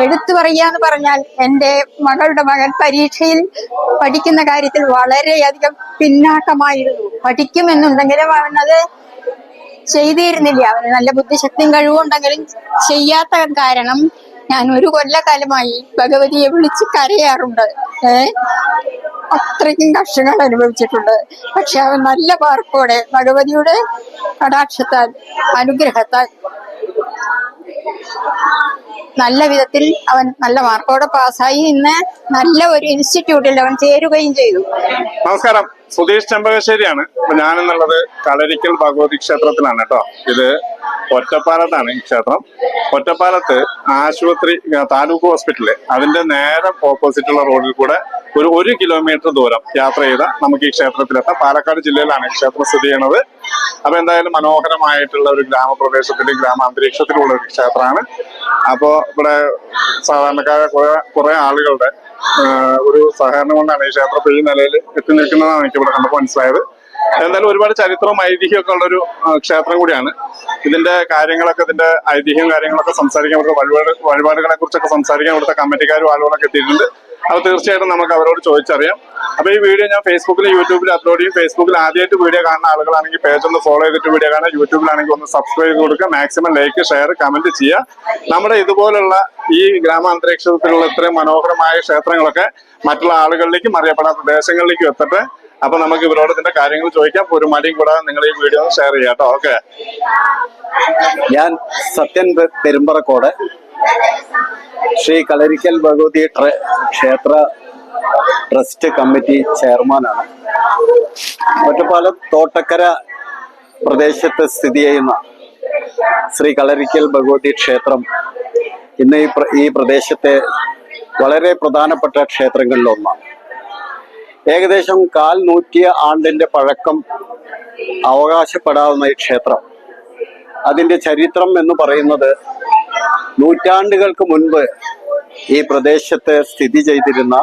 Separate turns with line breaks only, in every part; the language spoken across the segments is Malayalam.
എടുത്തു പറയാന്ന് പറഞ്ഞാൽ എന്റെ മകളുടെ മകൻ പരീക്ഷയിൽ പഠിക്കുന്ന കാര്യത്തിൽ വളരെയധികം പിന്നാക്കമായിരുന്നു. പഠിക്കുമെന്നുണ്ടെങ്കിലും അവനത് ചെയ്തിരുന്നില്ല. അവന് നല്ല ബുദ്ധിശക്തിയും കഴിവുണ്ടെങ്കിലും ചെയ്യാത്ത കാരണം ഞാൻ ഒരു കൊല്ലക്കാലമായി ഭഗവതിയെ വിളിച്ച് കരയാറുണ്ട്. ഏ? അത്രയ്ക്കും കഷ്ടങ്ങൾ അനുഭവിച്ചിട്ടുണ്ട്. പക്ഷെ അവൻ നല്ല പാർപ്പോടെ ഭഗവതിയുടെ കടാക്ഷത്താൽ അനുഗ്രഹത്താൽ നല്ല വിധത്തിൽ അവൻ നല്ല മാർക്കോടെ പാസ്സായി ഇന്ന് നല്ല ഒരു ഇൻസ്റ്റിറ്റ്യൂട്ടിൽ അവൻ ചേരുകയും ചെയ്തു.
നമസ്കാരം. സുധീഷ് ചെമ്പകശ്ശേരിയാണ്. അപ്പൊ ഞാനെന്നുള്ളത് കളരിക്കൽ ഭഗവതി ക്ഷേത്രത്തിലാണ് കേട്ടോ. ഇത് ഒറ്റപ്പാലത്താണ് ഈ ക്ഷേത്രം. ഒറ്റപ്പാലത്ത് ആശുപത്രി താലൂക്ക് ഹോസ്പിറ്റൽ. അതിന്റെ നേരെ ഓപ്പോസിറ്റുള്ള റോഡിൽ കൂടെ ഒരു ഒരു കിലോമീറ്റർ ദൂരം യാത്ര ചെയ്ത നമുക്ക് ഈ ക്ഷേത്രത്തിലെത്താം. പാലക്കാട് ജില്ലയിലാണ് ക്ഷേത്രം സ്ഥിതി ചെയ്യുന്നത് അപ്പൊ എന്തായാലും മനോഹരമായിട്ടുള്ള ഒരു ഗ്രാമപ്രദേശത്തിലും ഗ്രാമാന്തരീക്ഷത്തിലുള്ള ഒരു ക്ഷേത്രമാണ്. അപ്പോ ഇവിടെ സാധാരണക്കാരെ കുറെ കുറെ ആളുകളുടെ ഒരു സഹകരണം കൊണ്ടാണ് ഈ ക്ഷേത്രത്തിൽ ഈ നിലയിൽ എത്തി നിൽക്കുന്നതാണ് എനിക്ക് ഇവിടെ കണ്ടപ്പോൾ മനസ്സിലായത്. എന്തായാലും ഒരുപാട് ചരിത്രവും ഐതിഹ്യമൊക്കെ ഉള്ള ഒരു ക്ഷേത്രം കൂടിയാണ്. ഇതിന്റെ കാര്യങ്ങളൊക്കെ ഇതിന്റെ ഐതിഹ്യം കാര്യങ്ങളൊക്കെ സംസാരിക്കാൻ ഇവിടുത്തെ വഴിപാട് വഴിപാടുകളെ കുറിച്ചൊക്കെ സംസാരിക്കാൻ ഇവിടുത്തെ കമ്മിറ്റിക്കാരും ആളുകളൊക്കെ എത്തിയിട്ടുണ്ട്. അപ്പൊ തീർച്ചയായിട്ടും നമുക്ക് അവരോട് ചോദിച്ചറിയാം. അപ്പൊ ഈ വീഡിയോ ഞാൻ ഫേസ്ബുക്കിൽ യൂട്യൂബിൽ അപ്ലോഡ് ചെയ്യും. ഫേസ്ബുക്കിൽ ആദ്യമായിട്ട് വീഡിയോ കാണുന്ന ആളുകളാണെങ്കിൽ പേജ് ഒന്ന് ഫോളോ ചെയ്തിട്ട് വീഡിയോ കാണാം യൂട്യൂബിലാണെങ്കിൽ ഒന്ന് സബ്സ്ക്രൈബ് ചെയ്ത് കൊടുക്കുക. മാക്സിമം ലൈക്ക് ഷെയർ കമന്റ് ചെയ്യുക. നമ്മുടെ ഇതുപോലുള്ള ഈ ഗ്രാമാന്തരീക്ഷത്തിലുള്ള ഇത്രയും മനോഹരമായ ക്ഷേത്രങ്ങളൊക്കെ മറ്റുള്ള ആളുകളിലേക്കും അറിയപ്പെടാത്ത ദേശങ്ങളിലേക്കും എത്തട്ടെ. അപ്പൊ നമുക്ക് ഇവരോട് ഇതിന്റെ കാര്യങ്ങൾ ചോദിക്കാം. ഒരു മടിയും കൂടാതെ നിങ്ങൾ ഈ വീഡിയോ ഷെയർ ചെയ്യാം കേട്ടോ. ഓക്കെ
ഞാൻ സത്യൻ പെരുമ്പറക്കോട്. ശ്രീ കളരിക്കൽ ഭഗവതി ക്ഷേത്ര ട്രസ്റ്റ് കമ്മിറ്റി ചെയർമാനാണ്. ഒറ്റപ്പാലം തോട്ടക്കര പ്രദേശത്ത് സ്ഥിതി ചെയ്യുന്ന ശ്രീ കളരിക്കൽ ഭഗവതി ക്ഷേത്രം ഇന്ന് ഈ ഈ പ്രദേശത്തെ വളരെ പ്രധാനപ്പെട്ട ക്ഷേത്രങ്ങളിൽ ഒന്നാണ്. ഏകദേശം കാൽ നൂറ്റിയ ആണ്ടിന്റെ പഴക്കം അവകാശപ്പെടാവുന്ന ഈ ക്ഷേത്രം. അതിന്റെ ചരിത്രം എന്ന് പറയുന്നത് നൂറ്റാണ്ടുകൾക്ക് മുൻപ് ഈ പ്രദേശത്ത് സ്ഥിതി ചെയ്തിരുന്ന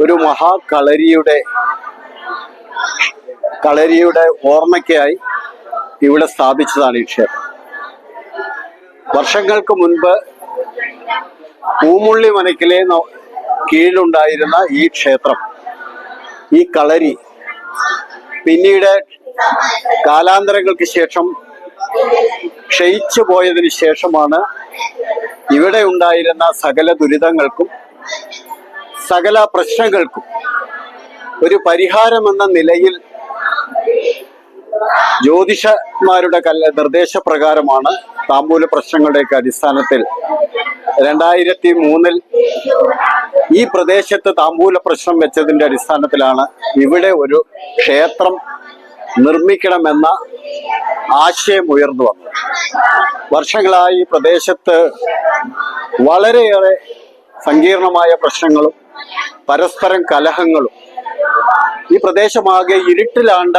ഒരു മഹാകളരിയുടെ കളരിയുടെ ഓർമ്മയ്ക്കായി ഇവിടെ സ്ഥാപിച്ചതാണ് ഈ ക്ഷേത്രം. വർഷങ്ങൾക്ക് മുൻപ് പൂമുള്ളി മനക്കിലെ കീഴിലുണ്ടായിരുന്ന ഈ ക്ഷേത്രം ഈ കളരി പിന്നീട് കാലാന്തരങ്ങൾക്ക് ശേഷം ക്ഷയിച്ചു പോയതിനു ശേഷമാണ് ഇവിടെ ഉണ്ടായിരുന്ന സകല ദുരിതങ്ങൾക്കും സകല പ്രശ്നങ്ങൾക്കും ഒരു പരിഹാരമെന്ന നിലയിൽ ജ്യോതിഷന്മാരുടെ കല്ല നിർദ്ദേശപ്രകാരമാണ് താമ്പൂല പ്രശ്നങ്ങളുടെയൊക്കെ അടിസ്ഥാനത്തിൽ രണ്ടായിരത്തി മൂന്നിൽ ഈ പ്രദേശത്ത് താമ്പൂല പ്രശ്നം വെച്ചതിന്റെ അടിസ്ഥാനത്തിലാണ് ഇവിടെ ഒരു ക്ഷേത്രം നിർമ്മിക്കണമെന്ന ആശയം ഉയർന്നു വന്നു. വർഷങ്ങളായി ഈ പ്രദേശത്ത് വളരെയേറെ സങ്കീർണമായ പ്രശ്നങ്ങളും പരസ്പരം കലഹങ്ങളും ഈ പ്രദേശമാകെ ഇരുട്ടിലാണ്ട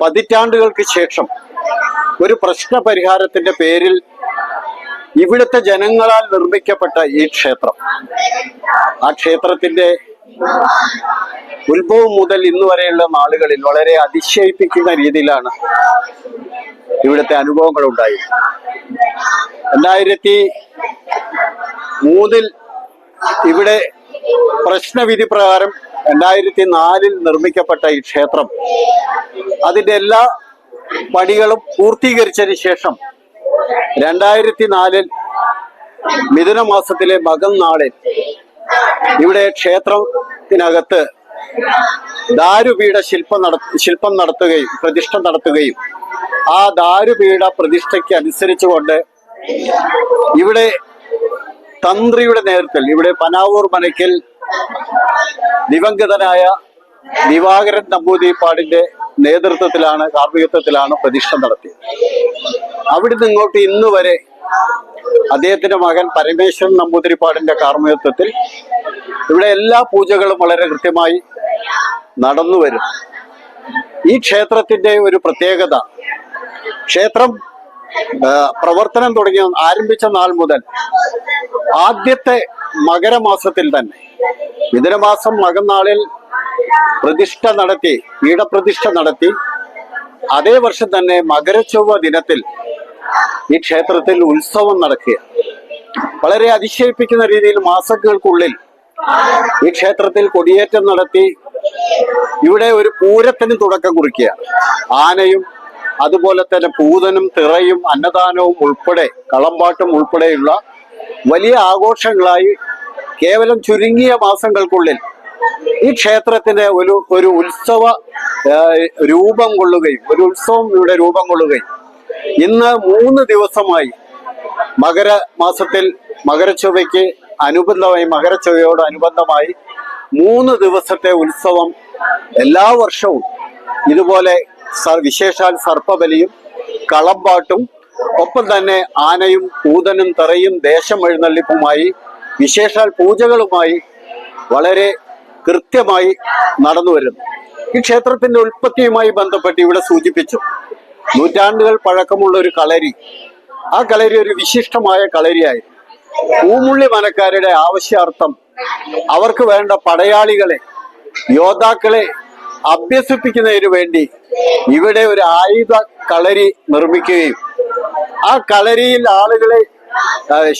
പതിറ്റാണ്ടുകൾക്ക് ശേഷം ഒരു പ്രശ്ന പരിഹാരത്തിന്റെ പേരിൽ ഇവിടുത്തെ ജനങ്ങളാൽ നിർമ്മിക്കപ്പെട്ട ഈ ക്ഷേത്രം. ആ ക്ഷേത്രത്തിന്റെ ഉത്ഭവം മുതൽ ഇന്ന് വരെയുള്ള നാളുകളിൽ വളരെ അതിശയിപ്പിക്കുന്ന രീതിയിലാണ് ഇവിടുത്തെ അനുഭവങ്ങൾ ഉണ്ടായി രണ്ടായിരത്തി മൂന്നിൽ ഇവിടെ പ്രശ്നവിധി പ്രകാരം രണ്ടായിരത്തി നാലിൽ നിർമ്മിക്കപ്പെട്ട ഈ ക്ഷേത്രം അതിന്റെ എല്ലാ പണികളും പൂർത്തീകരിച്ചതിന് ശേഷം രണ്ടായിരത്തി നാലിൽ മിഥുന മാസത്തിലെ മകം നാളിൽ ഇവിടെ ക്ഷേത്രത്തിനകത്ത് ദാരുപീഠ ശില്പം നട ശില്പം നടത്തുകയും പ്രതിഷ്ഠ നടത്തുകയും ആ ദാരുപീഠ പ്രതിഷ്ഠയ്ക്ക് അനുസരിച്ചുകൊണ്ട് ഇവിടെ തന്ത്രിയുടെ നേതൃത്വത്തിൽ ഇവിടെ പനാവൂർ മനയ്ക്കൽ ദിവംഗതനായ ദിവാകരൻ നമ്പൂതിരിപ്പാടിന്റെ നേതൃത്വത്തിലാണ് കാർമ്മികത്വത്തിലാണ് പ്രതിഷ്ഠ നടത്തിയത്. അവിടുന്ന് ഇങ്ങോട്ട് ഇന്ന് വരെ അദ്ദേഹത്തിന്റെ മകൻ പരമേശ്വരൻ നമ്പൂതിരിപ്പാടിന്റെ കാർമ്മികത്വത്തിൽ ഇവിടെ എല്ലാ പൂജകളും വളരെ കൃത്യമായി നടന്നു വരും. ഈ ക്ഷേത്രത്തിന്റെ ഒരു പ്രത്യേകത ക്ഷേത്രം പ്രവർത്തനം തുടങ്ങിയ ആരംഭിച്ച നാൾ മുതൽ ആദ്യത്തെ മകരമാസത്തിൽ തന്നെ. മിഥുനമാസം മകനാളിൽ പ്രതിഷ്ഠ നടത്തി പീഠപ്രതിഷ്ഠ നടത്തി. അതേ വർഷം തന്നെ മകരച്ചൊവ്വ ദിനത്തിൽ ഈ ക്ഷേത്രത്തിൽ ഉത്സവം നടക്കുക വളരെ അതിശയിപ്പിക്കുന്ന രീതിയിൽ മാസങ്ങൾക്കുള്ളിൽ ഈ ക്ഷേത്രത്തിൽ കൊടിയേറ്റം നടത്തി ഇവിടെ ഒരു പൂരത്തിന് തുടക്കം കുറിക്കുക ആനയും അതുപോലെ തന്നെ പൂതനും തിറയും അന്നദാനവും ഉൾപ്പെടെ കളമ്പാട്ടും ഉൾപ്പെടെയുള്ള വലിയ ആഘോഷങ്ങളായി കേവലം ചുരുങ്ങിയ മാസങ്ങൾക്കുള്ളിൽ ഈ ക്ഷേത്രത്തിന് ഒരു ഒരു ഉത്സവ രൂപം കൊള്ളുകയും ഒരു ഉത്സവം ഇവിടെ രൂപം കൊള്ളുകയും ഇന്ന് മൂന്ന് ദിവസമായി മകര മാസത്തിൽ മകരച്ചൊവ്വയ്ക്ക് അനുബന്ധമായി മകരച്ചൊവ്വയോട് അനുബന്ധമായി മൂന്ന് ദിവസത്തെ ഉത്സവം എല്ലാ വർഷവും. ഇതുപോലെ സർ വിശേഷാൽ സർപ്പബലിയും കളമ്പാട്ടും ഒപ്പം തന്നെ ആനയും പൂതനും തറയും ദേശം എഴുന്നള്ളിപ്പുമായി വിശേഷാൽ പൂജകളുമായി വളരെ കൃത്യമായി നടന്നു വരുന്നു. ഈ ക്ഷേത്രത്തിന്റെ ഉൽപ്പത്തിയുമായി ബന്ധപ്പെട്ട് ഇവിടെ സൂചിപ്പിച്ചു. നൂറ്റാണ്ടുകൾ പഴക്കമുള്ള ഒരു കളരി. ആ കളരി ഒരു വിശിഷ്ടമായ കളരിയായിരുന്നു പൂമുള്ളി മനക്കാരുടെ ആവശ്യാർത്ഥം അവർക്ക് വേണ്ട പടയാളികളെ യോദ്ധാക്കളെ അഭ്യസിപ്പിക്കുന്നതിന് വേണ്ടി ഇവിടെ ഒരു ആയുധ കളരി നിർമ്മിക്കുകയും ആ കളരിയിൽ ആളുകളെ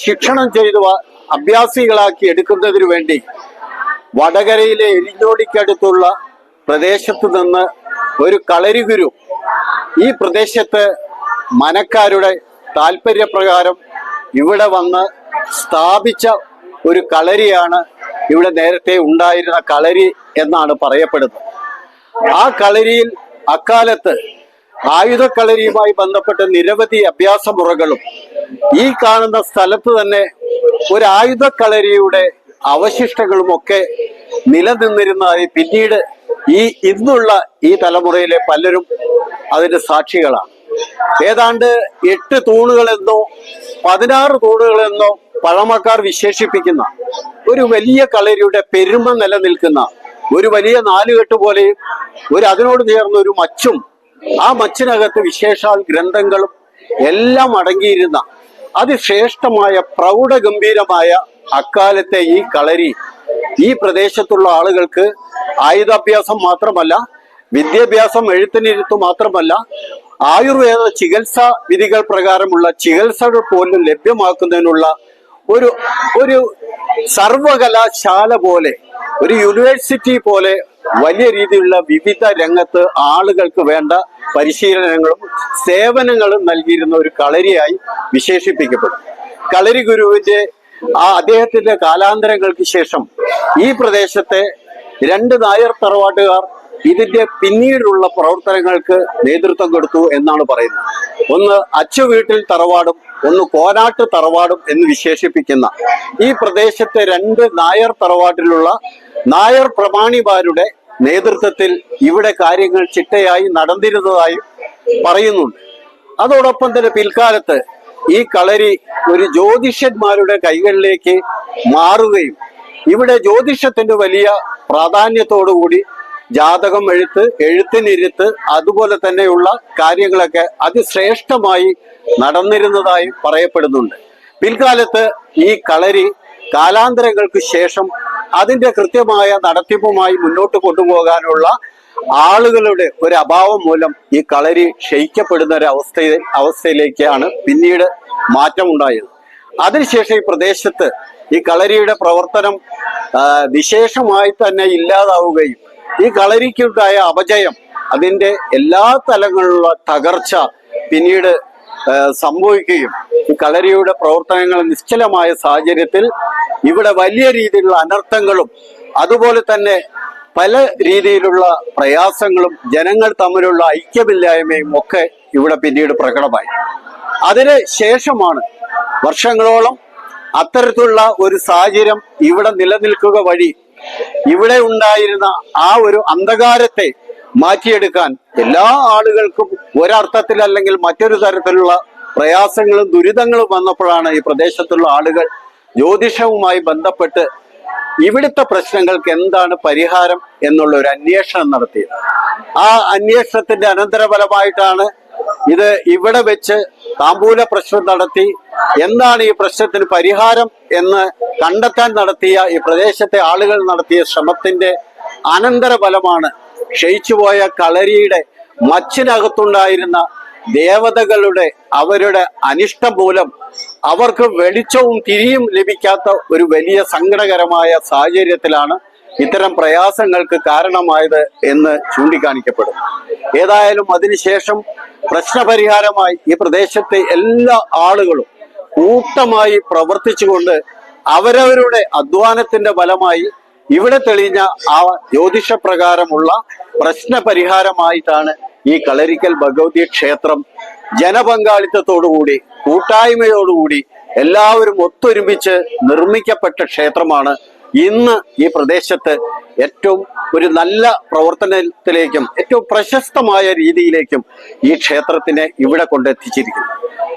ശിക്ഷണം ചെയ്ത് അഭ്യാസികളാക്കി എടുക്കുന്നതിന് വേണ്ടി വടകരയിലെ എരിഞ്ഞോടിക്കടുത്തുള്ള പ്രദേശത്ത് നിന്ന് ഒരു കളരിഗുരു ഈ പ്രദേശത്ത് മനക്കാരുടെ താല്പര്യപ്രകാരം ഇവിടെ വന്ന് സ്ഥാപിച്ച ഒരു കളരിയാണ് ഇവിടെ നേരത്തെ ഉണ്ടായിരുന്ന കളരി എന്നാണ് പറയപ്പെടുന്നത്. ആ കളരിയിൽ അക്കാലത്ത് ആയുധക്കളരിയുമായി ബന്ധപ്പെട്ട നിരവധി അഭ്യാസ മുറകളും ഈ കാണുന്ന സ്ഥലത്ത് തന്നെ ഒരു ആയുധക്കളരിയുടെ അവശിഷ്ടങ്ങളും ഒക്കെ നിലനിന്നിരുന്നതായി പിന്നീട് ഈ ഇന്നുള്ള ഈ തലമുറയിലെ പലരും അതിന്റെ സാക്ഷികളാണ്. ഏതാണ്ട് എട്ട് തൂണുകളെന്നോ പതിനാറ് തൂണുകളെന്നോ പഴമക്കാർ വിശേഷിപ്പിക്കുന്ന ഒരു വലിയ കളരിയുടെ പെരുമ നിലനിൽക്കുന്ന ഒരു വലിയ നാലുകെട്ട് പോലെയും ഒരു അതിനോട് ചേർന്ന ഒരു മച്ചും ആ മച്ചിനകത്ത് വിശേഷാൽ ഗ്രന്ഥങ്ങളും എല്ലാം അടങ്ങിയിരുന്ന അതിശ്രേഷ്ഠമായ പ്രൗഢഗംഭീരമായ അക്കാലത്തെ ഈ കളരി ഈ പ്രദേശത്തുള്ള ആളുകൾക്ക് ആയുധാഭ്യാസം മാത്രമല്ല വിദ്യാഭ്യാസം എഴുത്തിനിരുത്തു മാത്രമല്ല ആയുർവേദ ചികിത്സാ വിധികൾ പ്രകാരമുള്ള ചികിത്സകൾ പോലും ലഭ്യമാക്കുന്നതിനുള്ള ഒരു ഒരു സർവകലാശാല പോലെ ഒരു യൂണിവേഴ്സിറ്റി പോലെ വലിയ രീതിയിലുള്ള വിവിധ രംഗത്ത് ആളുകൾക്ക് വേണ്ട പരിശീലനങ്ങളും സേവനങ്ങളും നൽകിയിരുന്ന ഒരു കളരിയായി വിശേഷിപ്പിക്കപ്പെടും. കളരി ഗുരുവിന്റെ ആ അദ്ദേഹത്തിന്റെ കാലാന്തരങ്ങൾക്ക് ശേഷം ഈ പ്രദേശത്തെ രണ്ട് നായർ തറവാട്ടുകാർ ഇതിന്റെ പിന്നീടുള്ള പ്രവർത്തനങ്ങൾക്ക് നേതൃത്വം കൊടുത്തു എന്നാണ് പറയുന്നത്. ഒന്ന് അച്ചു വീട്ടിൽ തറവാടും ഒന്ന് കോനാട്ട് തറവാടും എന്ന് വിശേഷിപ്പിക്കുന്ന ഈ പ്രദേശത്തെ രണ്ട് നായർ തറവാട്ടിലുള്ള നായർ പ്രമാണിമാരുടെ നേതൃത്വത്തിൽ ഇവിടെ കാര്യങ്ങൾ ചിട്ടയായി നടന്നിരുന്നതായും പറയുന്നുണ്ട്. അതോടൊപ്പം തന്നെ പിൽക്കാലത്ത് ഈ കളരി ഒരു ജ്യോതിഷന്മാരുടെ കൈകളിലേക്ക് മാറുകയും ഇവിടെ ജ്യോതിഷത്തിന്റെ വലിയ പ്രാധാന്യത്തോടുകൂടി ജാതകം എഴുത്ത് എഴുത്തിനിരുത്ത് അതുപോലെ തന്നെയുള്ള കാര്യങ്ങളൊക്കെ അതിശ്രേഷ്ഠമായി നടന്നിരുന്നതായി പറയപ്പെടുന്നുണ്ട്. പിൽക്കാലത്ത് ഈ കളരി കാലാന്തരങ്ങൾക്ക് ശേഷം അതിന്റെ കൃത്യമായ നടത്തിപ്പുമായി മുന്നോട്ട് കൊണ്ടുപോകാനുള്ള ആളുകളുടെ ഒരു അഭാവം മൂലം ഈ കളരി ക്ഷയിക്കപ്പെടുന്ന ഒരു അവസ്ഥ അവസ്ഥയിലേക്കാണ് പിന്നീട് മാറ്റമുണ്ടായത്. അതിനുശേഷം ഈ പ്രദേശത്ത് ഈ കളരിയുടെ പ്രവർത്തനം വിശേഷമായി തന്നെ ഇല്ലാതാവുകയും ഈ കളരിക്കുണ്ടായ അപജയം അതിന്റെ എല്ലാ തലങ്ങളിലുള്ള തകർച്ച പിന്നീട് സംഭവിക്കുകയും ഈ കളരിയുടെ പ്രവർത്തനങ്ങൾ നിശ്ചലമായ സാഹചര്യത്തിൽ ഇവിടെ വലിയ രീതിയിലുള്ള അനർത്ഥങ്ങളും അതുപോലെ തന്നെ പല രീതിയിലുള്ള പ്രയാസങ്ങളും ജനങ്ങൾ തമ്മിലുള്ള ഐക്യമില്ലായ്മയും ഒക്കെ ഇവിടെ പിന്നീട് പ്രകടമായി. അതിന് ശേഷമാണ് വർഷങ്ങളോളം അത്തരത്തിലുള്ള ഒരു സാഹചര്യം ഇവിടെ നിലനിൽക്കുക വഴി ഇവിടെ ഉണ്ടായിരുന്ന ആ ഒരു അന്ധകാരത്തെ മാറ്റിയെടുക്കാൻ എല്ലാ ആളുകൾക്കും ഒരർത്ഥത്തിൽ അല്ലെങ്കിൽ മറ്റൊരു തരത്തിലുള്ള പ്രയാസങ്ങളും ദുരിതങ്ങളും വന്നപ്പോഴാണ് ഈ പ്രദേശത്തുള്ള ആളുകൾ ജ്യോതിഷവുമായി ബന്ധപ്പെട്ട് ഇവിടുത്തെ പ്രശ്നങ്ങൾക്ക് എന്താണ് പരിഹാരം എന്നുള്ള ഒരു അന്വേഷണം നടത്തിയത്. ആ അന്വേഷണത്തിന്റെ അനന്തരഫലമായിട്ടാണ് ഇത് ഇവിടെ വെച്ച് താമ്പൂല പ്രശ്നം നടത്തി എന്താണ് ഈ പ്രശ്നത്തിന് പരിഹാരം എന്ന് കണ്ടെത്താൻ നടത്തിയ ഈ പ്രദേശത്തെ ആളുകൾ നടത്തിയ ശ്രമത്തിന്റെ അനന്തരഫലമാണ് ക്ഷയിച്ചുപോയ കളരിയുടെ മച്ചിനകത്തുണ്ടായിരുന്ന ദേവതകളുടെ അവരുടെ അനിഷ്ടം മൂലം അവർക്ക് വെളിച്ചവും തിരിയും ലഭിക്കാത്ത ഒരു വലിയ സങ്കടകരമായ സാഹചര്യത്തിലാണ് ഇത്തരം പ്രയാസങ്ങൾക്ക് കാരണമായത് എന്ന് ചൂണ്ടിക്കാണിക്കപ്പെടും ഏതായാലും അതിനുശേഷം പ്രശ്നപരിഹാരമായി ഈ പ്രദേശത്തെ എല്ലാ ആളുകളും കൂട്ടമായി പ്രവർത്തിച്ചുകൊണ്ട് അവരവരുടെ അധ്വാനത്തിന്റെ ഫലമായി ഇവിടെ തെളിഞ്ഞ ആ ജ്യോതിഷപ്രകാരമുള്ള പ്രശ്ന പരിഹാരമായിട്ടാണ് ഈ കളരിക്കൽ ഭഗവതി ക്ഷേത്രം ജനപങ്കാളിത്തത്തോടുകൂടി കൂട്ടായ്മയോടുകൂടി എല്ലാവരും ഒത്തൊരുമിച്ച് നിർമ്മിക്കപ്പെട്ട ക്ഷേത്രമാണ് ഇന്ന് ഈ പ്രദേശത്ത് ഏറ്റവും ഒരു നല്ല പ്രവർത്തനത്തിലേക്കും ഏറ്റവും പ്രശസ്തമായ രീതിയിലേക്കും ഈ ക്ഷേത്രത്തിനെ ഇവിടെ കൊണ്ടെത്തിച്ചിരിക്കുന്നു.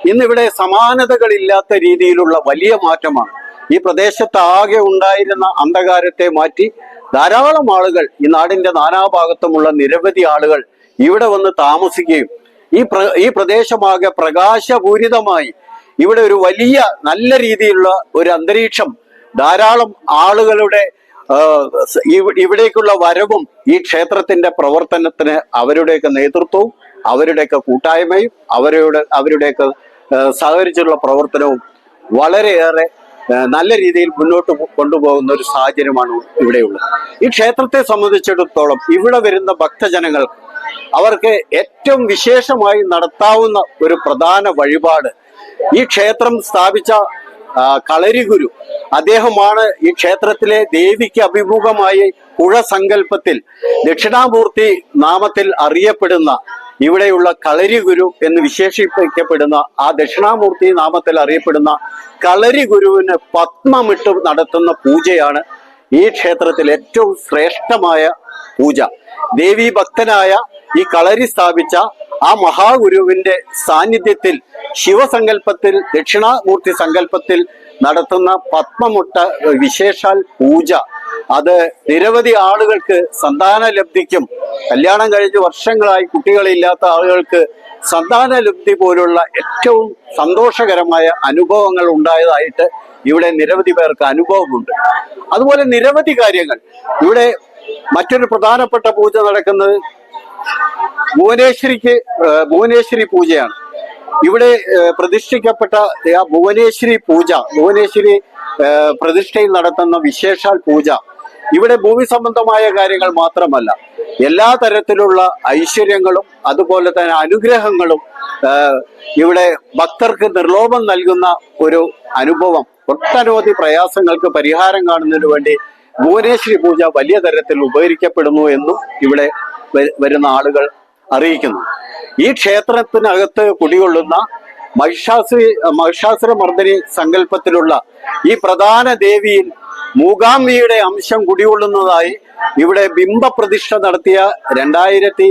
ഇന്നിവിടെ സമാനതകളില്ലാത്ത രീതിയിലുള്ള വലിയ മാറ്റമാണ്. ഈ പ്രദേശത്ത് ആകെ ഉണ്ടായിരുന്ന അന്ധകാരത്തെ മാറ്റി ധാരാളം ആളുകൾ ഈ നാടിന്റെ നാനാഭാഗത്തുമുള്ള നിരവധി ആളുകൾ ഇവിടെ വന്ന് താമസിക്കുകയും ഈ പ്ര ഈ പ്രദേശമാകെ പ്രകാശപൂരിതമായി ഇവിടെ ഒരു വലിയ നല്ല രീതിയിലുള്ള ഒരു അന്തരീക്ഷം ധാരാളം ആളുകളുടെ ഇവിടേക്കുള്ള വരവും ഈ ക്ഷേത്രത്തിന്റെ പ്രവർത്തനത്തിന് അവരുടെയൊക്കെ നേതൃത്വവും അവരുടെയൊക്കെ കൂട്ടായ്മയും അവരുടെ അവരുടെയൊക്കെ സഹകരിച്ചുള്ള പ്രവർത്തനവും വളരെയേറെ നല്ല രീതിയിൽ മുന്നോട്ട് കൊണ്ടുപോകുന്ന ഒരു സാഹചര്യമാണ് ഇവിടെയുള്ളത്. ഈ ക്ഷേത്രത്തെ സംബന്ധിച്ചിടത്തോളം ഇവിടെ വരുന്ന ഭക്തജനങ്ങൾക്ക് അവർക്ക് ഏറ്റവും വിശേഷമായി നടത്താവുന്ന ഒരു പ്രധാന വഴിപാട്. ഈ ക്ഷേത്രം സ്ഥാപിച്ച കളരിഗുരു. അദ്ദേഹമാണ് ഈ ക്ഷേത്രത്തിലെ ദേവിക്ക് അഭിമുഖമായി കുഴസങ്കല്പത്തിൽ ദക്ഷിണാമൂർത്തി നാമത്തിൽ അറിയപ്പെടുന്ന ഇവിടെയുള്ള കളരിഗുരു എന്ന് വിശേഷിപ്പിക്കപ്പെടുന്ന ആ ദക്ഷിണാമൂർത്തി നാമത്തിൽ അറിയപ്പെടുന്ന കളരിഗുരുവിന് പത്മമിട്ട് നടത്തുന്ന പൂജയാണ് ഈ ക്ഷേത്രത്തിൽ ഏറ്റവും ശ്രേഷ്ഠമായ പൂജ. ദേവി ഭക്തനായ ഈ കളരി സ്ഥാപിച്ച ആ മഹാഗുരുവിന്റെ സാന്നിധ്യത്തിൽ ശിവസങ്കല്പത്തിൽ ദക്ഷിണാമൂർത്തി സങ്കല്പത്തിൽ നടത്തുന്ന പത്മമുട്ട വിശേഷാൽ പൂജ. അത് നിരവധി ആളുകൾക്ക് സന്താന ലബ്ധിക്കും കല്യാണം കഴിഞ്ഞ് വർഷങ്ങളായി കുട്ടികളില്ലാത്ത ആളുകൾക്ക് സന്താന ലബ്ധി പോലുള്ള ഏറ്റവും സന്തോഷകരമായ അനുഭവങ്ങൾ ഉണ്ടായതായിട്ട് ഇവിടെ നിരവധി പേർക്ക് അനുഭവമുണ്ട്. അതുപോലെ നിരവധി കാര്യങ്ങൾ. ഇവിടെ മറ്റൊരു പ്രധാനപ്പെട്ട പൂജ നടക്കുന്നത് ഭുവനേശ്വരിക്ക് ഭുവനേശ്വരി പൂജയാണ്. ഇവിടെ പ്രതിഷ്ഠിക്കപ്പെട്ട ആ ഭുവനേശ്വരി പൂജ ഭുവനേശ്വരി പ്രതിഷ്ഠയിൽ നടത്തുന്ന വിശേഷാൽ പൂജ ഇവിടെ ഭൂമി സംബന്ധമായ കാര്യങ്ങൾ മാത്രമല്ല എല്ലാ തരത്തിലുള്ള ഐശ്വര്യങ്ങളും അതുപോലെ തന്നെ അനുഗ്രഹങ്ങളും ഇവിടെ ഭക്തർക്ക് നിർലോഭം നൽകുന്ന ഒരു അനുഭവം ഒട്ടനവധി പ്രയാസങ്ങൾക്ക് പരിഹാരം കാണുന്നതിന് വേണ്ടി ഭുവനേശ്വരി പൂജ വലിയ തരത്തിൽ ഉപകരിക്കപ്പെടുന്നു എന്നും ഇവിടെ വരുന്ന ആളുകൾ അറിയിക്കുന്നു. ഈ ക്ഷേത്രത്തിനകത്ത് കുടികൊള്ളുന്ന മഹിഷാസുരി മഹിഷാസുരമർദ്ദിനി സങ്കല്പത്തിലുള്ള ഈ പ്രധാന ദേവിയിൽ മൂകാംബിയുടെ അംശം കുടികൊള്ളുന്നതായി ഇവിടെ ബിംബപ്രതിഷ്ഠ നടത്തിയ രണ്ടായിരത്തി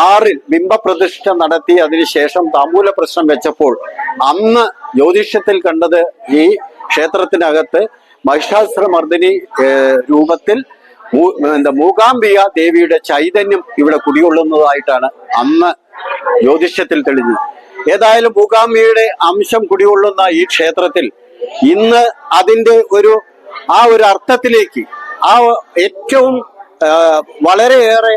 ആറിൽ ബിംബപ്രതിഷ്ഠ നടത്തി അതിനുശേഷം താമൂല പ്രശ്നം വെച്ചപ്പോൾ അന്ന് ജ്യോതിഷത്തിൽ കണ്ടത് ഈ ക്ഷേത്രത്തിനകത്ത് മഹിഷാസുരമർദ്ദിനി രൂപത്തിൽ എന്താ മൂകാംബിക ദേവിയുടെ ചൈതന്യം ഇവിടെ കുടികൊള്ളുന്നതായിട്ടാണ് അന്ന് ജ്യോതിഷത്തിൽ തെളിഞ്ഞത്. ഏതായാലും മൂകാംബിയുടെ അംശം കുടികൊള്ളുന്ന ഈ ക്ഷേത്രത്തിൽ ഇന്ന് അതിന്റെ ഒരു ആ ഒരു അർത്ഥത്തിലേക്ക് ആ ഏറ്റവും വളരെയേറെ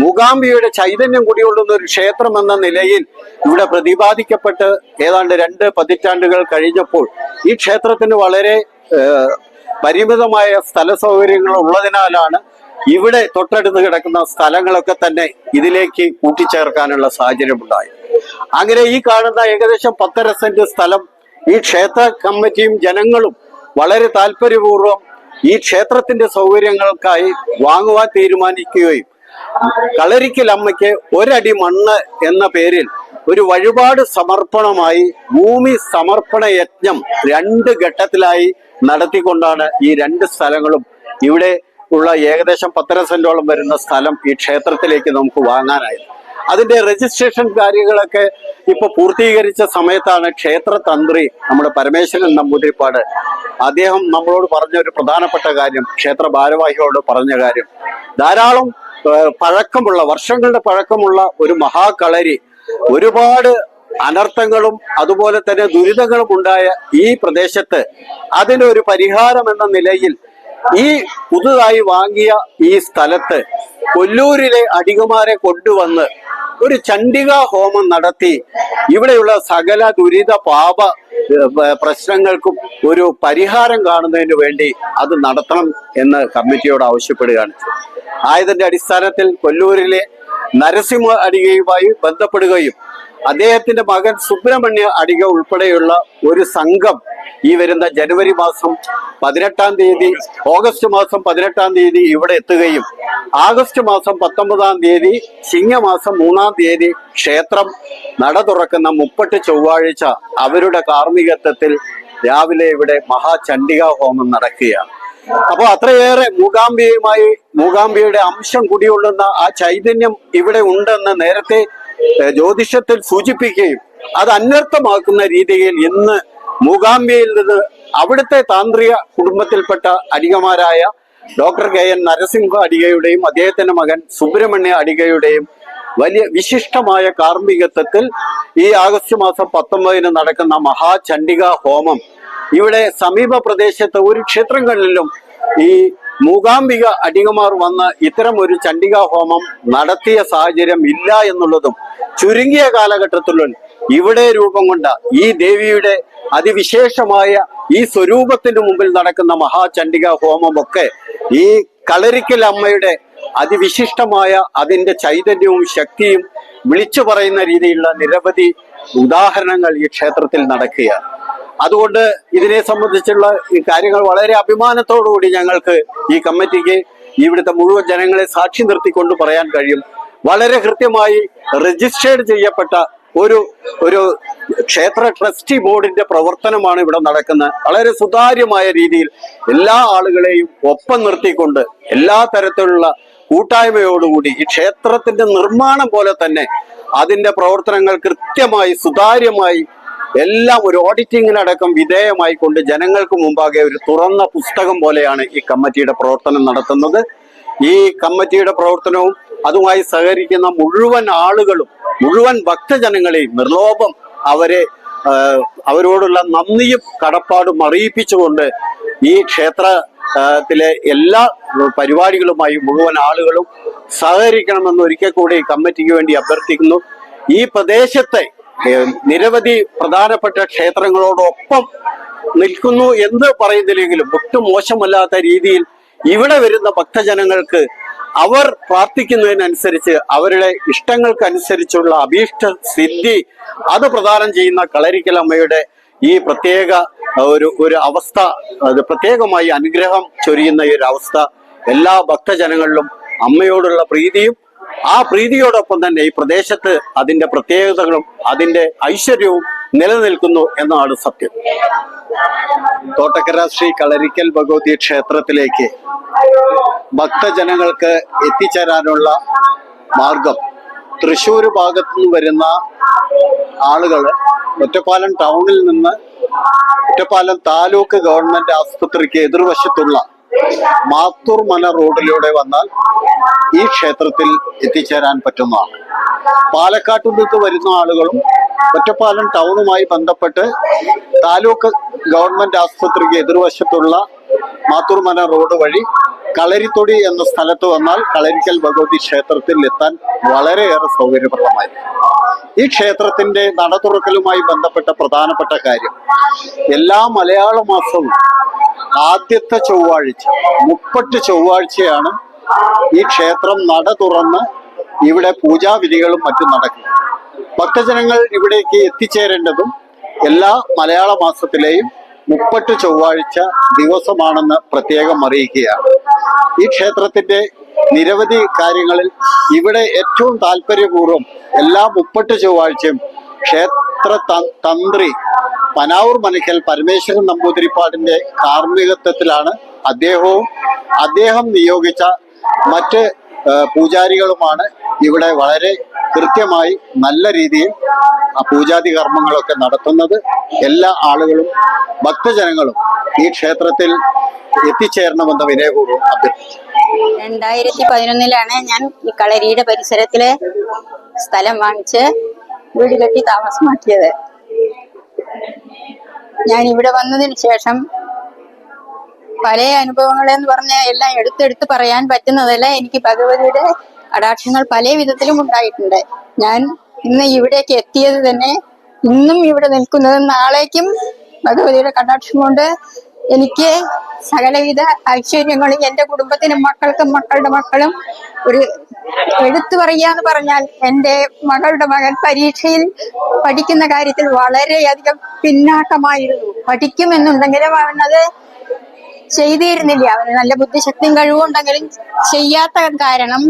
മൂകാംബിയുടെ ചൈതന്യം കുടികൊള്ളുന്ന ഒരു ക്ഷേത്രം എന്ന നിലയിൽ ഇവിടെ പ്രതിപാദിക്കപ്പെട്ട് ഏതാണ്ട് രണ്ട് പതിറ്റാണ്ടുകൾ കഴിഞ്ഞപ്പോൾ ഈ ക്ഷേത്രത്തിന് വളരെ പരിമിതമായ സ്ഥല സൗകര്യങ്ങൾ ഉള്ളതിനാലാണ് ഇവിടെ തൊട്ടടുത്ത് കിടക്കുന്ന സ്ഥലങ്ങളൊക്കെ തന്നെ ഇതിലേക്ക് കൂട്ടിച്ചേർക്കാനുള്ള സാഹചര്യമുണ്ടായി അങ്ങനെ ഈ കാണുന്ന ഏകദേശം പത്തര സെന്റ് സ്ഥലം ഈ ക്ഷേത്ര കമ്മിറ്റിയും ജനങ്ങളും വളരെ താല്പര്യപൂർവം ഈ ക്ഷേത്രത്തിന്റെ സൗകര്യങ്ങൾക്കായി വാങ്ങുവാൻ തീരുമാനിക്കുകയും കളരിക്കൽ അമ്മയ്ക്ക് ഒരടി മണ്ണ് എന്ന പേരിൽ ഒരു വഴിപാട് സമർപ്പണമായി ഭൂമി സമർപ്പണ യജ്ഞം രണ്ട് ഘട്ടത്തിലായി നടത്തിക്കൊണ്ടാണ് ഈ രണ്ട് സ്ഥലങ്ങളും. ഇവിടെ ഉള്ള ഏകദേശം പത്തര സെന്റോളം വരുന്ന സ്ഥലം ഈ ക്ഷേത്രത്തിലേക്ക് നമുക്ക് വാങ്ങാനായത് അതിന്റെ രജിസ്ട്രേഷൻ കാര്യങ്ങളൊക്കെ ഇപ്പൊ പൂർത്തീകരിച്ച സമയത്താണ് ക്ഷേത്ര തന്ത്രി നമ്മുടെ പരമേശ്വരൻ നമ്പൂതിരിപ്പാട് അദ്ദേഹം നമ്മളോട് പറഞ്ഞ ഒരു പ്രധാനപ്പെട്ട കാര്യം ക്ഷേത്ര ഭാരവാഹിയോട് പറഞ്ഞ കാര്യം. ധാരാളം പഴക്കമുള്ള വർഷങ്ങളുടെ പഴക്കമുള്ള ഒരു മഹാകളരി ഒരുപാട് അനർത്ഥങ്ങളും അതുപോലെ തന്നെ ദുരിതങ്ങളും ഉണ്ടായ ഈ പ്രദേശത്ത് അതിനൊരു പരിഹാരം എന്ന നിലയിൽ ഈ പുതുതായി വാങ്ങിയ ഈ സ്ഥലത്ത് കൊല്ലൂരിലെ അടികമാരെ കൊണ്ടുവന്ന് ഒരു ചണ്ഡിക ഹോമം നടത്തി ഇവിടെയുള്ള സകല ദുരിത പാപ പ്രശ്നങ്ങൾക്കും ഒരു പരിഹാരം കാണുന്നതിന് വേണ്ടി അത് നടത്തണം എന്ന് കമ്മിറ്റിയോട് ആവശ്യപ്പെടുകയാണ്. ആയതിന്റെ അടിസ്ഥാനത്തിൽ കൊല്ലൂരിലെ നരസിംഹ അടികയുമായി ബന്ധപ്പെടുകയും അദ്ദേഹത്തിന്റെ മകൻ സുബ്രഹ്മണ്യ അടിക ഉൾപ്പെടെയുള്ള ഒരു സംഘം ഈ വരുന്ന ജനുവരി മാസം പതിനെട്ടാം തീയതി ഓഗസ്റ്റ് മാസം പതിനെട്ടാം തീയതി ഇവിടെ എത്തുകയും ആഗസ്റ്റ് മാസം പത്തൊമ്പതാം തീയതി ചിങ്ങമാസം മൂന്നാം തീയതി ക്ഷേത്രം നട തുറക്കുന്ന മുപ്പട്ട് ചൊവ്വാഴ്ച അവരുടെ കാർമ്മികത്വത്തിൽ രാവിലെ ഇവിടെ മഹാചണ്ഡിക ഹോമം നടക്കുകയാണ്. അപ്പോൾ അത്രയേറെ മൂകാംബികയുമായി മൂകാംബിയുടെ അംശം കുടികൊള്ളുന്ന ആ ചൈതന്യം ഇവിടെ ഉണ്ടെന്ന് നേരത്തെ ജ്യോതിഷത്തിൽ സൂചിപ്പിക്കുകയും അത് അന്വർത്ഥമാക്കുന്ന രീതിയിൽ ഇന്ന് മൂകാംബിയിൽ നിന്ന് അവിടുത്തെ താന്ത്രിക കുടുംബത്തിൽപ്പെട്ട അടികമാരായ ഡോക്ടർ കെ എൻ നരസിംഹ അടികയുടെയും അദ്ദേഹത്തിന്റെ മകൻ സുബ്രഹ്മണ്യ അടികയുടെയും വലിയ വിശിഷ്ടമായ കാർമ്മികത്വത്തിൽ ഈ ആഗസ്റ്റ് മാസം പത്തൊമ്പതിന് നടക്കുന്ന മഹാചണ്ഡിക ഹോമം. ഇവിടെ സമീപ പ്രദേശത്ത് ഒരു ക്ഷേത്രങ്ങളിലും ഈ മൂകാംബിക അടികമാർ വന്ന് ഇത്തരം ഒരു ചണ്ഡിക ഹോമം നടത്തിയ സാഹചര്യം ഇല്ല എന്നുള്ളതും ചുരുങ്ങിയ കാലഘട്ടത്തിലുള്ള ഇവിടെ രൂപം കൊണ്ട ഈ ദേവിയുടെ അതിവിശേഷമായ ഈ സ്വരൂപത്തിന് മുമ്പിൽ നടക്കുന്ന മഹാചണ്ഡിക ഹോമമൊക്കെ ഈ കളരിക്കൽ അമ്മയുടെ അതിവിശിഷ്ടമായ അതിന്റെ ചൈതന്യവും ശക്തിയും വിളിച്ചു പറയുന്ന രീതിയിലുള്ള നിരവധി ഉദാഹരണങ്ങൾ ഈ ക്ഷേത്രത്തിൽ നടക്കുകയാണ്. അതുകൊണ്ട് ഇതിനെ സംബന്ധിച്ചുള്ള കാര്യങ്ങൾ വളരെ അഭിമാനത്തോടുകൂടി ഞങ്ങൾക്ക് ഈ കമ്മിറ്റിക്ക് ഇവിടുത്തെ മുഴുവൻ ജനങ്ങളെ സാക്ഷി നിർത്തിക്കൊണ്ട് പറയാൻ കഴിയും. വളരെ കൃത്യമായി രജിസ്റ്റേർഡ് ചെയ്യപ്പെട്ട ഒരു ഒരു ക്ഷേത്ര ട്രസ്റ്റി ബോർഡിന്റെ പ്രവർത്തനമാണ് ഇവിടെ നടക്കുന്നത്. വളരെ സുതാര്യമായ രീതിയിൽ എല്ലാ ആളുകളെയും ഒപ്പം നിർത്തിക്കൊണ്ട് എല്ലാ തരത്തിലുള്ള കൂട്ടായ്മയോടുകൂടി ഈ ക്ഷേത്രത്തിന്റെ നിർമ്മാണം പോലെ തന്നെ അതിന്റെ പ്രവർത്തനങ്ങൾ കൃത്യമായി സുതാര്യമായി എല്ലാം ഒരു ഓഡിറ്റിങ്ങിനടക്കം വിധേയമായി കൊണ്ട് ജനങ്ങൾക്ക് മുമ്പാകെ ഒരു തുറന്ന പുസ്തകം പോലെയാണ് ഈ കമ്മിറ്റിയുടെ പ്രവർത്തനം നടത്തുന്നത്. ഈ കമ്മിറ്റിയുടെ പ്രവർത്തനവും അതുമായി സഹകരിക്കുന്ന മുഴുവൻ ആളുകളും മുഴുവൻ ഭക്തജനങ്ങളെയും നിർലോഭം അവരെ അവരോടുള്ള നന്ദിയും കടപ്പാടും അറിയിപ്പിച്ചുകൊണ്ട് ഈ ക്ഷേത്ര ത്തിലെ എല്ലാ പരിപാടികളുമായി മുഴുവൻ ആളുകളും സഹകരിക്കണമെന്ന് ഒരിക്കൽ കൂടി കമ്മിറ്റിക്ക് വേണ്ടി അഭ്യർത്ഥിക്കുന്നു. ഈ പ്രദേശത്തെ നിരവധി പ്രധാനപ്പെട്ട ക്ഷേത്രങ്ങളോടൊപ്പം നിൽക്കുന്നു എന്ന് പറയുന്നില്ലെങ്കിലും ഒട്ടും മോശമല്ലാത്ത രീതിയിൽ ഇവിടെ വരുന്ന ഭക്തജനങ്ങൾക്ക് അവർ പ്രാർത്ഥിക്കുന്നതിനനുസരിച്ച് അവരുടെ ഇഷ്ടങ്ങൾക്കനുസരിച്ചുള്ള അഭീഷ്ട സിദ്ധി അത് പ്രദാനം ചെയ്യുന്ന കളരിക്കലമ്മയുടെ ഈ പ്രത്യേക ഒരു ഒരു അവസ്ഥ അത് പ്രത്യേകമായി അനുഗ്രഹം ചൊരിയുന്ന ഈ ഒരു അവസ്ഥ എല്ലാ ഭക്തജനങ്ങളിലും അമ്മയോടുള്ള പ്രീതിയും ആ പ്രീതിയോടൊപ്പം തന്നെ ഈ പ്രദേശത്ത് അതിന്റെ പ്രത്യേകതകളും അതിന്റെ ഐശ്വര്യവും നിലനിൽക്കുന്നു എന്നാണ് സത്യം. തോട്ടക്കര ശ്രീ കളരിക്കൽ ഭഗവതി ക്ഷേത്രത്തിലേക്ക് ഭക്തജനങ്ങൾക്ക് എത്തിച്ചേരാനുള്ള മാർഗം. തൃശ്ശൂർ ഭാഗത്തു നിന്ന് വരുന്ന ആളുകൾ ഒറ്റപ്പാലം ടൗണിൽ നിന്ന് ഒറ്റപ്പാലം താലൂക്ക് ഗവൺമെന്റ് ആസ്പത്രിക്ക് എതിർവശത്തുള്ള മാത്തൂർ മന റോഡിലൂടെ വന്നാൽ ഈ ക്ഷേത്രത്തിൽ എത്തിച്ചേരാൻ പറ്റുന്നതാണ് പാലക്കാട്ടു വരുന്ന ആളുകളും ഒറ്റപ്പാലം ടൗണുമായി ബന്ധപ്പെട്ട് താലൂക്ക് ഗവൺമെന്റ് ആസ്പത്രിക്ക് എതിർവശത്തുള്ള മാത്തൂർമന റോഡ് വഴി കളരിത്തൊടി എന്ന സ്ഥലത്ത് വന്നാൽ കളരിക്കൽ ഭഗവതി ക്ഷേത്രത്തിൽ എത്താൻ വളരെയേറെ സൗകര്യപ്രദമായിരിക്കും. ഈ ക്ഷേത്രത്തിന്റെ നട തുറക്കലുമായി ബന്ധപ്പെട്ട പ്രധാനപ്പെട്ട കാര്യം എല്ലാ മലയാള മാസവും ആദ്യത്തെ ചൊവ്വാഴ്ച മുപ്പട്ട് ചൊവ്വാഴ്ചയാണ് ഈ ക്ഷേത്രം നട തുറന്ന് ഇവിടെ പൂജാവിധികളും മറ്റും നടക്കും ഭക്തജനങ്ങൾ ഇവിടേക്ക് എത്തിച്ചേരേണ്ടതും എല്ലാ മലയാള മാസത്തിലെയും മുപ്പട്ട് ചൊവ്വാഴ്ച ദിവസമാണെന്ന് പ്രത്യേകം അറിയിക്കുകയാണ്. ഈ ക്ഷേത്രത്തിന്റെ നിരവധി കാര്യങ്ങളിൽ ഇവിടെ ഏറ്റവും താല്പര്യപൂർവം എല്ലാ മുപ്പട്ട് ചൊവ്വാഴ്ചയും ക്ഷേത്ര തന്ത്രി പനാവൂർ മനക്കൽ പരമേശ്വരൻ നമ്പൂതിരിപ്പാടിന്റെ കാർമ്മികത്വത്തിലാണ് അദ്ദേഹവും അദ്ദേഹം നിയോഗിച്ച മറ്റ് പൂജാരികളുമാണ് ഇവിടെ വളരെ കൃത്യമായി നല്ല രീതിയിൽ ആ പൂജാതി കർമ്മങ്ങളൊക്കെ നടത്തുന്നത് എല്ലാ ആളുകളും ഭക്തജനങ്ങളും ഈ ക്ഷേത്രത്തിൽ എത്തിച്ചേരണമെന്ന് വിനയപൂർവം അഭ്യർത്ഥിച്ചു.
രണ്ടായിരത്തി പതിനൊന്നിലാണ് ഞാൻ ഈ കളരിയുടെ പരിസരത്തിലെ സ്ഥലം വാങ്ങിച്ച് വീട് കെട്ടി താമസമാക്കിയത്. ഞാൻ ഇവിടെ വന്നതിന് ശേഷം പല അനുഭവങ്ങളെന്ന് പറഞ്ഞാൽ എല്ലാം എടുത്തെടുത്ത് പറയാൻ പറ്റുന്നതല്ല. എനിക്ക് ഭഗവതിയുടെ കടാക്ഷങ്ങൾ പല വിധത്തിലും ഉണ്ടായിട്ടുണ്ട്. ഞാൻ ഇന്ന് ഇവിടേക്ക് എത്തിയത് തന്നെ ഇന്നും ഇവിടെ നിൽക്കുന്നത് നാളേക്കും ഭഗവതിയുടെ കടാക്ഷം കൊണ്ട് എനിക്ക് സകലവിധ ഐശ്വര്യങ്ങളും എന്റെ കുടുംബത്തിനും മക്കൾക്കും മക്കളുടെ മക്കളും ഒരു എടുത്തു പറയാന്ന് പറഞ്ഞാൽ എന്റെ മകളുടെ മകൻ പരീക്ഷയിൽ പഠിക്കുന്ന കാര്യത്തിൽ വളരെയധികം പിന്നാക്കമായിരുന്നു. പഠിക്കുമെന്നുണ്ടെങ്കിലും അവനത് ചെയ്തിരുന്നില്ല. അവന് നല്ല ബുദ്ധിശക്തിയും കഴിവുണ്ടെങ്കിലും ചെയ്യാത്ത കാരണം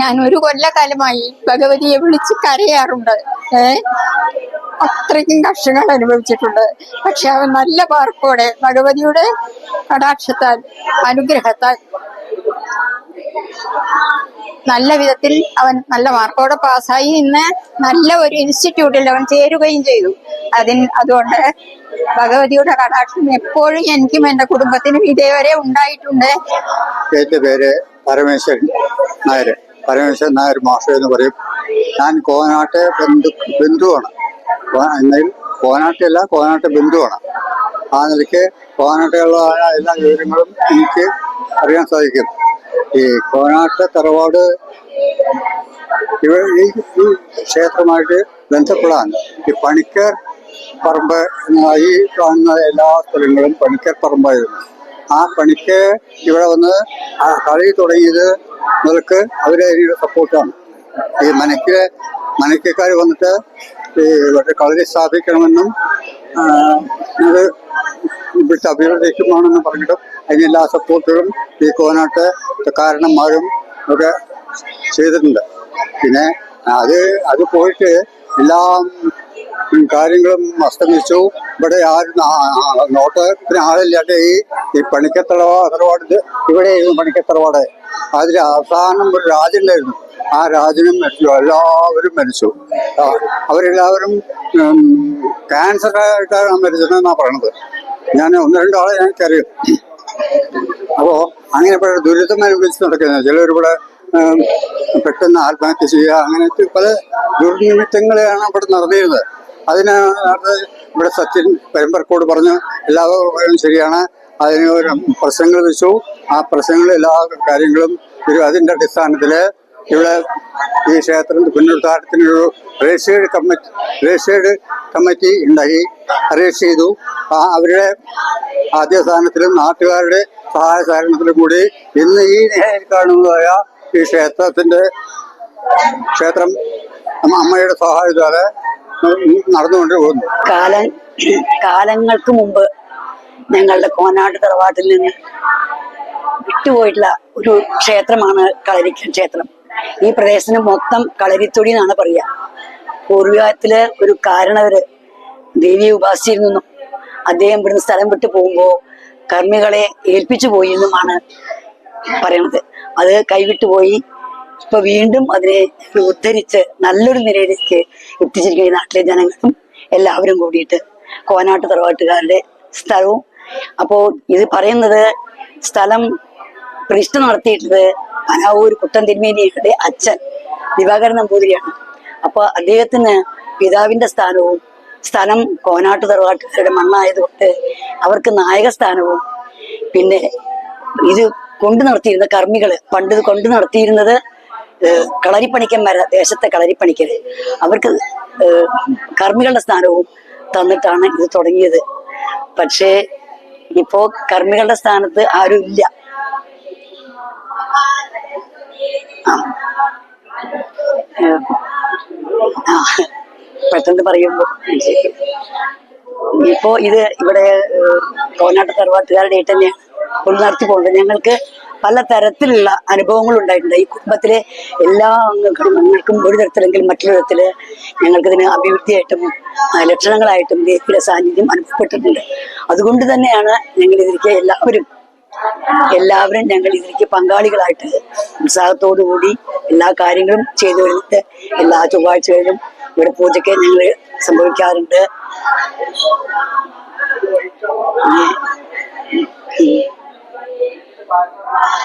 ഞാൻ ഒരു കൊല്ലക്കാലമായി ഭഗവതിയെ വിളിച്ച് കരയാറുണ്ട്. ഏ? അത്രയ്ക്കും കഷ്ടങ്ങൾ അനുഭവിച്ചിട്ടുണ്ട്. പക്ഷെ അവൻ നല്ല മാർക്കോടെ ഭഗവതിയുടെ കടാക്ഷത്താൽ അനുഗ്രഹത്താൽ നല്ല വിധത്തിൽ അവൻ നല്ല മാർക്കോടെ പാസ്സായി ഇന്ന് നല്ല ഒരു ഇൻസ്റ്റിറ്റ്യൂട്ടിൽ അവൻ ചേരുകയും ചെയ്തു. അതിന് അതുകൊണ്ട് ഭഗവതിയുടെ കടാക്ഷം എപ്പോഴും എനിക്കും എന്റെ കുടുംബത്തിനും ഇതേവരെ ഉണ്ടായിട്ടുണ്ട്.
എന്റെ പേര് പരമേശ്വരൻ നായർ. പരമേശ്വരൻ നായർ മാഷ എന്ന് പറയും. ഞാൻ കോനാട്ടെ ബന്ധു ബന്ധുവാണ്. എന്നതിൽ എന്നാൽ കോനാട്ടല്ല കോനാട്ടെ ബന്ധുവാണ്. ആ നിലയ്ക്ക് കോനാട്ടുകളായ എല്ലാ വിവരങ്ങളും എനിക്ക് അറിയാൻ സാധിക്കും. ഈ കോനാട്ടെ തറവാട് ഇവ ഈ ക്ഷേത്രമായിട്ട് ബന്ധപ്പെടാൻ ഈ പണിക്കർ പറമ്പ് ഈ കാണുന്ന എല്ലാ സ്ഥലങ്ങളും പണിക്കർ പറമ്പായിരുന്നു. ആ പണിക്ക് ഇവിടെ വന്ന് ആ കളി തുടങ്ങിയത് മുതൽക്ക് അവരെ സപ്പോർട്ടാണ്. ഈ മനയ്ക്ക് മനയ്ക്കക്കാർ വന്നിട്ട് ഈ ഇവിടെ കളരി സ്ഥാപിക്കണമെന്നും ഇത് ഇവിടുത്തെ അഭിവൃദ്ധിക്കുമാണെന്ന് പറഞ്ഞിട്ടും അതിനെല്ലാ സപ്പോർട്ടുകളും ഈ കോനാട്ട് കാരണന്മാരും ഒക്കെ ചെയ്തിട്ടുണ്ട്. പിന്നെ അത് അത് പോയിട്ട് എല്ലാ കാര്യങ്ങളും അസ്തമിച്ചു. ഇവിടെ ആരും ആ- പിന്നെ ആളില്ലാണ്ട് ഈ ഈ പണിക്കത്തറവാ തറവാട് ഇവിടെയായിരുന്നു പണിക്കത്തറവാട്. അതിൽ അവസാനം ഒരു രാജുണ്ടായിരുന്നു ആ രാജനും മരിച്ചു. എല്ലാവരും മരിച്ചു. അവരെല്ലാവരും ക്യാൻസർ ആയിട്ടാണ് മരിച്ചതെന്നാണ് പറയണത്. ഞാൻ ഒന്ന് രണ്ടാളെ എനിക്കറിയും അപ്പോ അങ്ങനെ ഇപ്പോഴും ദുരിതം അനുഭവിച്ച് നടക്കുന്നത് ചിലർ പെട്ടെന്ന് ആത്മഹത്യ ചെയ്യുക അങ്ങനെ പല ദുർനിമിത്തങ്ങളെയാണ് അവിടെ നടന്നിരുന്നത്. അതിനാണ് ഇവിടെ സത്യൻ പരമ്പരക്കോട് പറഞ്ഞു എല്ലാവരും ശരിയാണ്. അതിന് ഒരു പ്രശ്നങ്ങൾ വെച്ചു. ആ പ്രശ്നങ്ങൾ എല്ലാ കാര്യങ്ങളും അതിന്റെ അടിസ്ഥാനത്തിൽ ഇവിടെ ഈ ക്ഷേത്രം പുനരുദ്ധാരണത്തിനൊരു രജിസ്റ്റേഡ് കമ്മിറ്റി രജിസ്റ്റേഡ് കമ്മിറ്റി ഉണ്ടായി. രജിസ്റ്റർ ചെയ്തു. ആ അവരുടെ ആദ്യ സ്ഥാനത്തിലും നാട്ടുകാരുടെ സഹായ സഹകരണത്തിലും കൂടി ഇന്ന് ഈ നേരിൽ കാണുന്നതായ ഈ ക്ഷേത്രത്തിന്റെ ക്ഷേത്രം അമ്മ- അമ്മയുടെ സഹായത്തോടെ നടന്നുകൊണ്ട് പോകുന്നു.
കാലം കാലങ്ങൾക്ക് മുമ്പ് ഞങ്ങളുടെ കോനാട് തറവാട്ടിൽ നിന്ന് വിട്ടുപോയിട്ടുള്ള ഒരു ക്ഷേത്രമാണ് കളരിക്കൽ ക്ഷേത്രം. ഈ പ്രദേശത്തിന് മൊത്തം കളരിത്തൊടി എന്നാണ് പറയുക. പൂർവികത്തിൽ ഒരു കാരണവര് ദേവിയെ നിന്നും അദ്ദേഹം ഇവിടുന്ന് സ്ഥലം വിട്ടു പോകുമ്പോൾ കർമ്മികളെ ഏൽപ്പിച്ചു പോയി എന്നുമാണ് പറയണത്. അത് കൈവിട്ടു പോയി ഇപ്പൊ വീണ്ടും അതിനെ ഉദ്ധരിച്ച് നല്ലൊരു നിലയിലേക്ക് എത്തിച്ചിരിക്കുന്ന ഈ നാട്ടിലെ ജനങ്ങളും എല്ലാവരും കൂടിയിട്ട് കോനാട്ട് തറവാട്ടുകാരുടെ സ്ഥലവും. അപ്പോ ഇത് പറയുന്നത് സ്ഥലം പ്രതിഷ്ഠ നടത്തിയിട്ടുള്ളത് പനാവൂർ കുട്ടൻ തിരുമേനിയുടെ അച്ഛൻ ദിവാകരൻ നമ്പൂതിരിയാണ്. അപ്പൊ അദ്ദേഹത്തിന് പിതാവിന്റെ സ്ഥാനവും സ്ഥലം കോനാട്ട് തറവാട്ടുകാരുടെ മണ്ണായതുകൊണ്ട് അവർക്ക് നായക സ്ഥാനവും. പിന്നെ ഇത് കൊണ്ടു നടത്തിയിരുന്ന കർമ്മികൾ പണ്ട് കൊണ്ടു നടത്തിയിരുന്നത് കളരിപ്പണിക്കന്മാരാ ദേശത്തെ കളരിപ്പണിക്കര്. അവർക്ക് കർമ്മികളുടെ സ്ഥാനവും തന്നിട്ടാണ് ഇത് തുടങ്ങിയത്. പക്ഷേ ഇപ്പോ കർമ്മികളുടെ സ്ഥാനത്ത് ആരും ഇല്ല. പെട്ടെന്ന് പറയുമ്പോ ഇപ്പോ ഇത് ഇവിടെ കോനാട്ട തറവാട്ടുകാരുടെ ആയിട്ട് തന്നെയാണ് പോകുന്നത് ഞങ്ങൾക്ക് പല തരത്തിലുള്ള അനുഭവങ്ങൾ ഉണ്ടായിട്ടുണ്ട് ഈ കുടുംബത്തിലെ എല്ലാ അംഗങ്ങൾക്കും ഞങ്ങൾക്കും ഒരു തരത്തിലെങ്കിലും മറ്റൊരു തരത്തിൽ ഞങ്ങൾക്കിതിന് അഭിവൃദ്ധിയായിട്ടും ലക്ഷണങ്ങളായിട്ടും ദേവിയുടെ സാന്നിധ്യം അനുഭവപ്പെട്ടിട്ടുണ്ട്. അതുകൊണ്ട് തന്നെയാണ് ഞങ്ങൾ ഇതിലേക്ക് എല്ലാവരും എല്ലാവരും ഞങ്ങൾ ഇതിലേക്ക് പങ്കാളികളായിട്ട് ഉത്സാഹത്തോടു കൂടി എല്ലാ കാര്യങ്ങളും ചെയ്തു വരുന്നത്. എല്ലാ ചൊവ്വാഴ്ചകളിലും ഇവിടെ പൂജയ്ക്ക് ഞങ്ങൾ സംഭവിക്കാറുണ്ട്. trabalho.